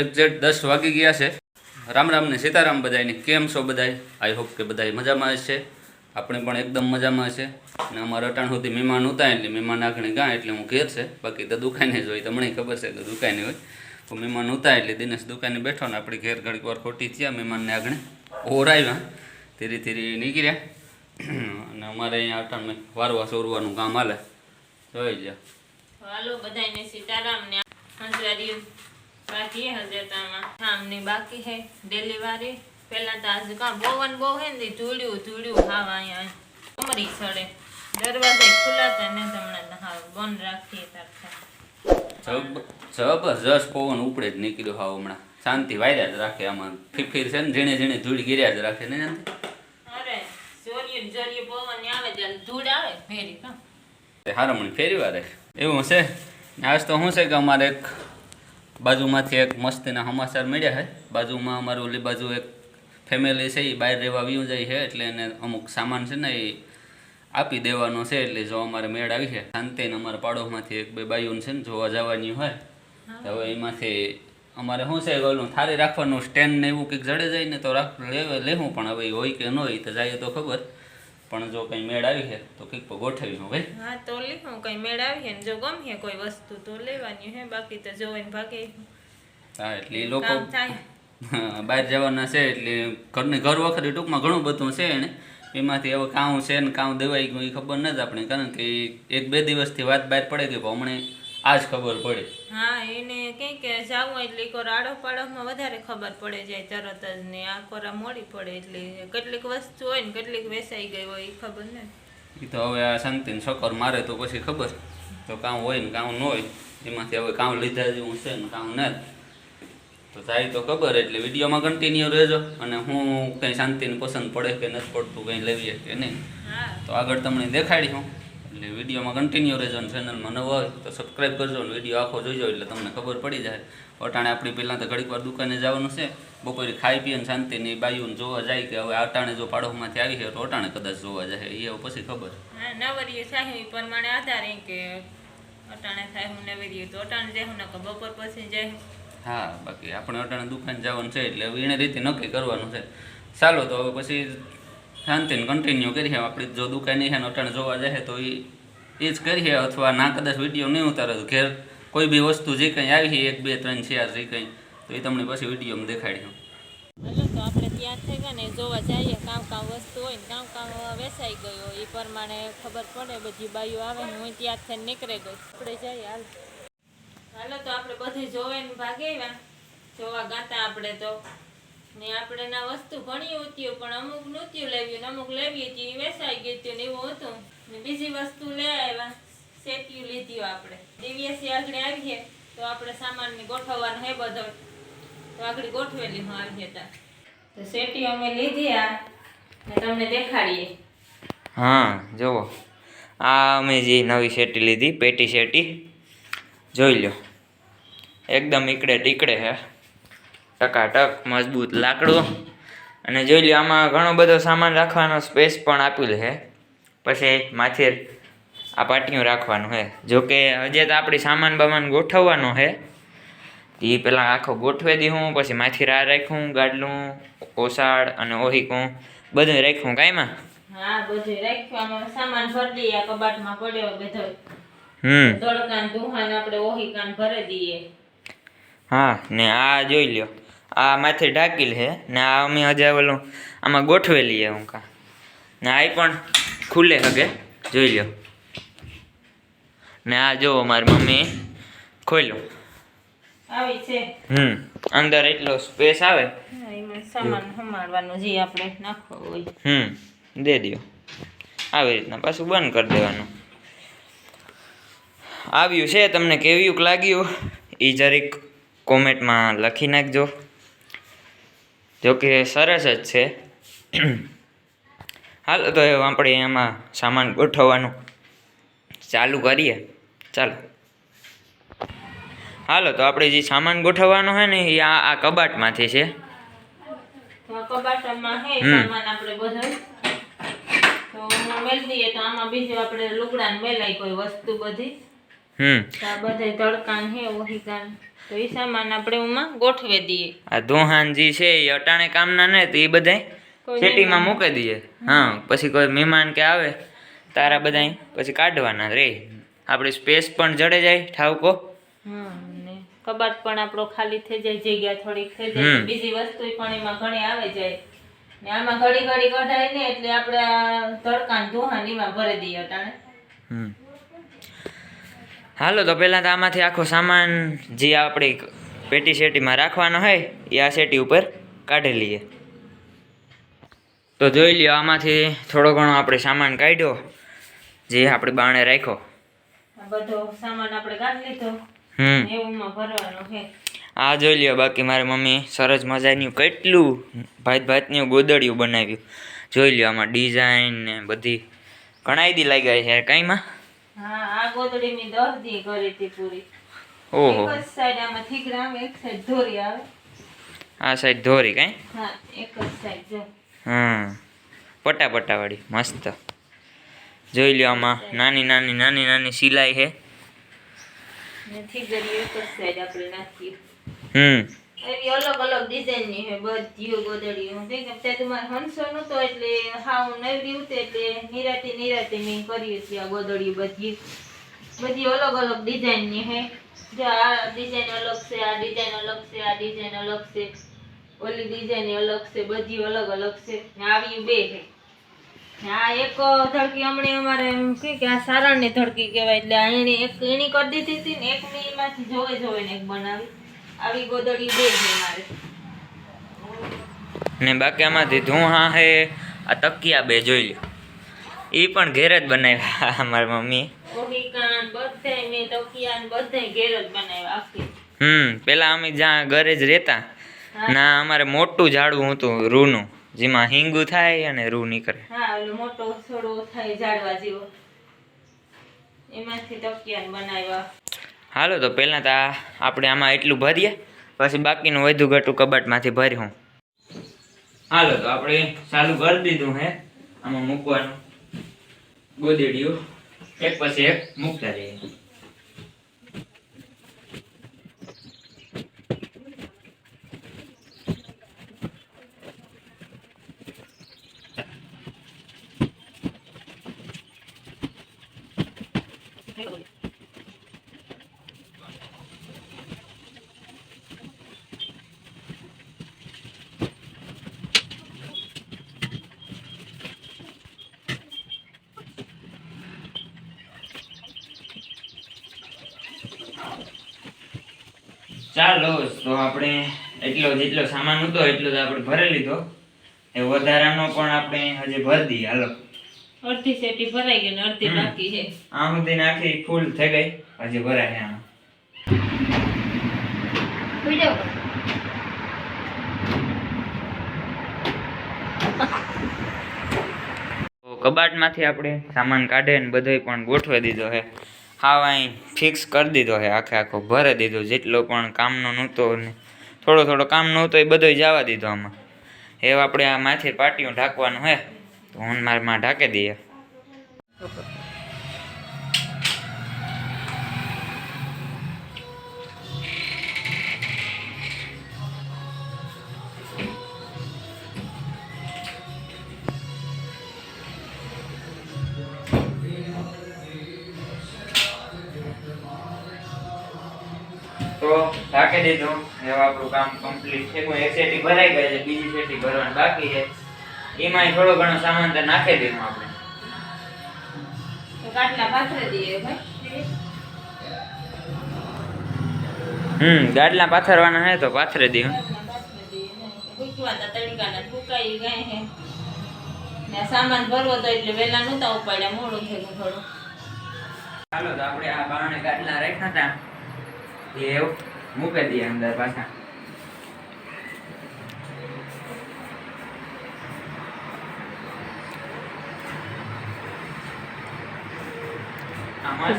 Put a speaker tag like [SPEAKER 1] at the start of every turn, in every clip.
[SPEAKER 1] Exact દસ વાગી ગયા છે. રામ રામ ને સીતારામ બધાને કેમ છો બધાય? આઈ હોપ કે બધાય મજામાં હશે. આપણે પણ એકદમ મજામાં છે અને અમારા અટાણ સુધી મહેમાન હતા એટલે મહેમાન આગળ ગાય એટલે હું ઘેર છે. બાકી તો દુકાને જ હોય તમને ખબર છે કે દુકાને હોય. તો મહેમાન હતા એટલે દિનેશ દુકાને બેઠો ને આપણે ઘેર ઘડીક વાર ખોટી થયા મહેમાનને આગળ ઓર આવ્યા. ધીરે ધીરે નીકળ્યા. અને અમારે અહીંયા અટાણ વારવા સોરવાનું કામ હાલે. જોઈ જાઓ
[SPEAKER 2] હાલો બધાને સીતારામ બાકી હે હજરતામાં સામની બાકી હે ડિલિવરી પહેલાં તો આજે કાં બોવન બહુ હે ને ધૂળ્યું ધૂળ્યું હાવ અહીંયા કમરી સડે. દરવાજા ખુલ્લાતા ને તમને હાવ બંધ રાખીએ તાર
[SPEAKER 1] જબરજસ્ત પવન ઉપડે જ નીકળ્યો હાવ હમણાં. શાંતિ વાયરા જ રાખે આમાં. ફીફીર છે ને ઝીણે ઝીણે ધૂળ ગીર્યા જ રાખે ને
[SPEAKER 2] અરે જોરીએ જોરીએ પવન આવે ત્યારે ધૂળ આવે ફેરી કાં?
[SPEAKER 1] હારમણી ફેરી વારે એવું છે? આજ તો શું છે કે અમારે એક બાજુમાંથી એક મસ્તીના સમાચાર મળ્યા છે. બાજુમાં અમારું ઓલી બાજુ એક ફેમિલી છે એ બહાર રહેવા આવ્યું જાય છે એટલે એને અમુક સામાન છે ને એ આપી દેવાનો છે એટલે જો અમારે મેળ આવી છે. શાંતિને અમારા પાડોશમાંથી એક બે બાઈઓને છે ને જોવા જવાની હોય. તો હવે એમાંથી અમારે શું છે ઓલું થાળી રાખવાનું સ્ટેન્ડ ને એવું કંઈક જડે જાય ને તો રાખ લેવું પણ હવે હોય કે ન હોય તો જાય તો ખબર. પણ જો કઈ મેળ આવી છે તો કંઈક ગોઠવી ભાઈ.
[SPEAKER 2] હા તો લીધું કઈ મેળ આવી ને જો ગમે કોઈ વસ્તુ તો લેવાની હે બાકી તો જોઈને ભાગે.
[SPEAKER 1] હા એટલે લોકો હા, બહાર જવાના છે એટલે ઘરની ઘર વખતે ટૂંકમાં ઘણું બધું છે એને એમાંથી હવે કાઉ છે ને કાઉ દેવાઈ ગયું એ ખબર નથી આપણે કારણ કે એક બે દિવસથી વાત બહાર પડે કે હમણાં આજ ખબર પડે.
[SPEAKER 2] હા એને કઈ કે જાવું એટલે કોર આડો પાડોમાં વધારે ખબર પડે જાય તરત જ ને આ કોરા મોડી પડે એટલે કેટલીક વસ્તુ હોય ને કેટલીક વેસાઈ ગઈ હોય એ ખબર ને.
[SPEAKER 1] એ તો હવે આ શાંતિને સકર મારે તો પછી ખબર. તો કામ હોય ને કામ ન હોય એમાંથી હવે કામ લીધા જેવું છે ને કામ ન તો થાય તો ખબર એટલે વિડીયોમાં કન્ટિન્યુ રહેજો અને હું કંઈ શાંતિને પસંદ પડે કે નથી પડતું કંઈ લેવીએ કે નહીં.
[SPEAKER 2] હા.
[SPEAKER 1] તો આગળ તમને દેખાડી હું એટલે વિડીયોમાં કન્ટિન્યુ રહેજો અને ચેનલમાં નવો હોય તો સબસ્ક્રાઈબ કરજો અને વીડિયો આખો જોઈજો એટલે તમને ખબર પડી જાય. અટાણે આપણી પહેલાં તો ઘડીક વાર દુકાને જવાનું છે. બપોરે ખાઈ પીને શાંતિની બાયુને જોવા જાય કે હવે અટાણે જો પાડોશમાંથી આવી છે તો અટાણે કદાચ જોવા જાય. એ પછી ખબર.
[SPEAKER 2] હા નવરીએ સાહેબ પ્રમાણે આધાર કે અટાણે થાય હું નવરીએ તો અટાણે જાય નકર બપોર પછી જાય.
[SPEAKER 1] હા બાકી આપણે અટાણે દુકાન જવાનું છે એટલે હવે એને રીતે નક્કી કરવાનું છે. ચાલો તો હવે પછી શાંતિને કન્ટિન્યુ કરીએ. આપણે જો દુકાને છે અટાણે જોવા જાય તો એ એ જ કરીએ. અથવા ના કદાચ વીડિયો નહીં ઉતારે તો ઘેર કોઈ બી વસ્તુ જે કંઈ આવી છે એક, બે, ત્રણ, ચાર જે કંઈ, તો એ તમને પછી વિડીયોમાં દેખાડી
[SPEAKER 2] હાલો તો આપણે ત્યાં થઈ ગયા ને, જોવા જઈએ. કામ કામ વસ્તુ હોય ને, કામ કામ વેસાઈ ગયો એ પ્રમાણે ખબર પડે, બધી બાઈઓ આવે ને, હું ત્યાં થઈને નીકળી ગઈ. આપણે જઈએ, હાલ. હાલો તો આપણે બધી જોવે ને ભાગે જોવા ગાતા આપણે તો. ને આપણે ના વસ્તુ ઘણી હોતી પણ અમુક નૃત્ય લેવ્યું અમુક લેવી હતી એ વેસાઈ ગઈ હતી ને એવું હતું. ને બીજી વસ્તુ લઈ આવ્યા, સેટ્યું લીધી આપણે. દિવ્યાસી આગળ આવીએ, તો આપણે સામાનને ગોઠવવાનું હે બધો. તો આગળ ગોઠવેલી હું આવીએ ત્યાં તો સેટી અમે લીધી આ ને તમને દેખાડીએ.
[SPEAKER 3] હા, જુઓ. આ અમે જે નવી શેટી લીધી, પેટી શેટી જોઈ લો એકદમ ઈકડે ટીકડે છે ટકાટક મજબૂત લાકડું. અને જોઈ લો આમાં ઘણો બધો સામાન રાખવાનો સ્પેસ પણ આપેલ છે. પછી માથે આ પાટિયું રાખવાનું છે. જોકે હજે તો આપણી સામાન બામાન ગોઠવવાનો છે. એ પહેલાં આખો ગોઠવી દીધું પછી માથેર રા રાખ્યું ગાડલું ઓસાડ અને ઓહીકું. બધું રાખ્યું કાંઈમાં
[SPEAKER 2] હા બધું રાખ્યું. સામાન ભરી દઈએ કબાટમાં પડ્યો બધો.
[SPEAKER 3] હમ.
[SPEAKER 2] તડકાન દુહાન આપણે ઓહી ભરી દઈએ.
[SPEAKER 3] હા ને આ જોઈ લ્યો. આ માથે ઢાંકી છે ને આ અમે હજાર ઓલું આમાં ગોઠવેલી હું કા ને આ પણ ખુલે હગે જોઈ લ્યો. ને આ જો મારી મમ્મી ખોલ્યું.
[SPEAKER 2] આવી છે.
[SPEAKER 3] હમ અંદર એટલો સ્પેસ આવે.
[SPEAKER 2] એમાં સામાન સંભાળવાનું જે આપણે નાખવો હોય.
[SPEAKER 3] હમ દે દ્યો. આવી રીતના પાછું બંધ કરી દેવાનું. આવ્યું છે તમને કેવું લાગ્યું એ જરીક કોમેન્ટમાં લખી નાખજો. જો કે સરસ જ છે. હાલ તો આપણે એમાં સામાન ગોઠવવાનું ચાલુ કરીએ. ચાલો. હાલો તો આપણે જે સામાન ગોઠવવાનો હોય ને એ આ આ કબાટમાંથી છે.
[SPEAKER 2] કબાટમાં હે સામાન આપણે બધો. તો મેલ દઈએ તો આમાં બીજું આપણે લુગડાને મેલાય કોઈ વસ્તુ બધી.
[SPEAKER 3] હમ.
[SPEAKER 2] બધા તડકાન હે ઓહિકાન. તો એ સામાન આપણે એમાં ગોઠવી દઈએ.
[SPEAKER 3] આ દોહાન જે છે એ અટાણે કામના ને તો એ બધાય શેટીમાં મૂકી દઈએ. હા પછી કોઈ મહેમાન કે આવે તારા બધા પછી કાઢવાના રે. આપણી સ્પેસ પણ જડે જાય ઠાવકો.
[SPEAKER 2] કબાટ પણ આપણો ખાલી થઈ જાય જગ્યા થોડીક થઈ જાય. બીજી વસ્તુ પણ એમાં ઘણી આવે જાય. ને આમાં ઘડી ઘડી કઢાય ને એટલે આપણે તડકાન ધોહાન એમાં ભરી દઈએ અટાણે.
[SPEAKER 3] હમ. હાલો તો પહેલાં તો આમાંથી આખો સામાન જે આપણી પેટી શેટીમાં રાખવાનો હોય એ આ શેટી ઉપર કાઢી લઈએ. તો જોઈ લ્યો આમાંથી થોડો ઘણો આપણે સામાન કાઢ્યો જે આપણે બાણે રાખ્યો.
[SPEAKER 2] આ બધો સામાન આપણે કાઢી લીધો.
[SPEAKER 3] હમ.
[SPEAKER 2] એવુંમાં ભરવાનો છે.
[SPEAKER 3] આ જોઈ લ્યો બાકી મારી મમ્મી સરસ મજાનું કેટલું ભાત ભાતનું ગોદડિયું બનાવ્યું. જોઈ લ્યો આમાં ડિઝાઇન ને બધી ઘણા દી લાગ્યા છે કઈમાં?
[SPEAKER 2] હા આ ગોદડી મેં દસ દી કરી હતી પૂરી.
[SPEAKER 3] ઓહો.
[SPEAKER 2] એક જ સાઈડ આમાં એક સાઈડ ધોરી આવે.
[SPEAKER 3] આ સાઈડ ધોરી કઈ?
[SPEAKER 2] હા એક જ સાઈડ જો.
[SPEAKER 3] હમ. પટા પટાવાળી મસ્ત. જોઈ લ્યો આમાં નાની નાની નાની નાની સિલાઈ છે.
[SPEAKER 2] નથી થીગડી એક જ સાઈડ આપણે નાખીએ.
[SPEAKER 3] હમ.
[SPEAKER 2] એવી અલગ અલગ ડિઝાઇનની છે બધી ગોદડીઓ. હું કે તે તમારે હંસો નતો, એટલે હાવ નવરી ઉતે એટલે નિરાતી નિરાતી મેં કરીએ છીએ આ ગોદડીઓ બધી. બધી અલગ અલગ ડિઝાઇનની છે જો આ ડિઝાઇન અલગ છે, આ ડિઝાઇન અલગ છે, આ ડિઝાઇન અલગ છે, ઓલી ડિઝાઇન અલગ છે, બધી અલગ અલગ છે. ને આવી બે છે. આ એક ધડકી હમણે અમારે એમ કે આ આ સારણની ધડકી કહેવાય, એટલે એની એક એની કરી દીધી હતી ને, એક મેં એમાંથી જોવે જોવે ને એક બનાવી. આવી ગોદડી બે છે મારે.
[SPEAKER 3] ને બાકી આમાંથી ધુઆ હે આ તકિયા બે જોઈ લ્યો. એ પણ ઘેર જ બનાવ્યા મારી મમ્મી હમ પેલા અમે જ્યાં ઘરે જ રહેતા ના અમારે મોટું ઝાડવું હતું રૂનું જેમાં હિંગુ થાય અને રૂ નીકળે.
[SPEAKER 2] હા મોટો થોડો થાય ઝાડવા જેવો. એમાંથી તકિયા બનાવ્યા.
[SPEAKER 3] હાલો, તો પહેલાં તો આપણે આમાં એટલું ભરીએ, પછી બાકીનું વધુ ઘટું કબાટમાંથી ભર્યું હાલો, તો આપણે ચાલુ કરી દીધું હે, આમાં મૂકવાનું. ગોદેડીયું, એક પછી એક મૂકતા જઈએ. ચાલો તો આપણે એટલો જેટલો સામાન હતો એટલો જ આપણે ભરી લીધો. એ વધારાનો પણ આપણે હજી ભરી દઈએ હાલો.
[SPEAKER 2] અડધી સેટી ભરાઈ ગઈ ને અડધી બાકી છે.
[SPEAKER 3] આમ સુધી નાખી ફૂલ થઈ ગઈ. હજી ભરાય છે આમ. કબાટમાંથી આપણે સામાન કાઢે ને બધોય પણ ગોઠવી દીધો છે. હાવ અહીં ફિક્સ કરી દીધો છે, આખે આખો ભરી દીધો, જેટલો પણ કામનો નહોતો ને થોડો થોડો કામ નહોતો એ બધોય જવા દીધો આમાં. એવું આપણે આ માથે પાટીઓ ઢાંકવાનું હે, તો હું મારમાં ઢાંકી દઈએ. તો ઢાંકી દીધું. હવે આપણું કામ કમ્પ્લીટ છે. કોઈ એક સેટી ભરાઈ ગઈ છે બીજી સેટી ભરવાની બાકી છે. એમાંય થોડો ઘણો સામાન તો નાખી દઈશું આપણે.
[SPEAKER 2] દઈએ ભાઈ.
[SPEAKER 3] હમ ગાડલા પાથરવાના હે તો પાથરી દઈએ.
[SPEAKER 2] ને. ફૂકાઈ હે. ને સામાન ભરવો તો એટલે વેલા નહોતા ઉપાડ્યા મોડું થયું થોડું.
[SPEAKER 3] ચાલો તો આપણે આ બારણે ગાડલા રાખ્યા હતા. એવું? મૂકી દઈએ અંદર પાછા.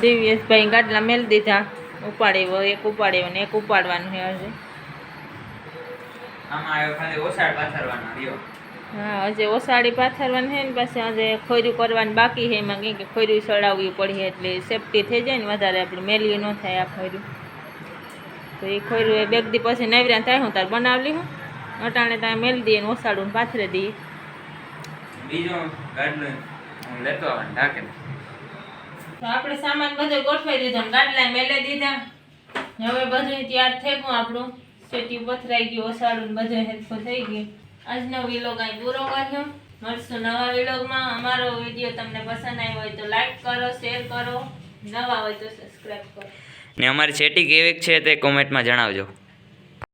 [SPEAKER 2] દિવ્યેશભાઈ ગાડલા મેલ દીધા. ઉપાડ્યો એક ઉપાડ્યો ને એક ઉપાડવાનું છે હજી
[SPEAKER 3] આમાં આવ્યો ખાલી ઓસાડ પાથરવાનો રહ્યો
[SPEAKER 2] હા હજી ઓસાડી પાથરવાની છે ને પછી આજે ખોર્યું કરવાની બાકી છે. એમાં કંઈ કે ખોર્યું સડાવવી પડી એટલે સેફટી થઈ જાય ને વધારે આપણે મેલ્યું ન થાય આ ખોર્યું તો એ ખોયરું એ બેગ દી પછી નવરા થાય હું તાર બનાવલી હું. અટાણે ત્યાં મેલી દઈએ ઓસાડું પાથરે દઈએ.
[SPEAKER 3] બીજો હું લેતો આવવાનું ઢાકે
[SPEAKER 2] તો આપણે સામાન બધો ગોઠવાઈ દીધો ને ગાડલા મેલે દીધા. હવે બધું તૈયાર થઈ ગયું આપણું. સેટી પથરાઈ ગયું ઓસાડું બધું હેલ્પફુલ થઈ ગયું. આજનો વિલોગ અહીં પૂરો કર્યો. મળશું નવા વિલોગમાં અમારો વીડિયો તમને પસંદ આવ્યો હોય તો લાઈક કરો શેર કરો. નવા હોય તો સબસ્ક્રાઈબ કરો.
[SPEAKER 3] ને અમારી સેટિંગ કેવીક છે તે કોમેન્ટમાં જણાવજો.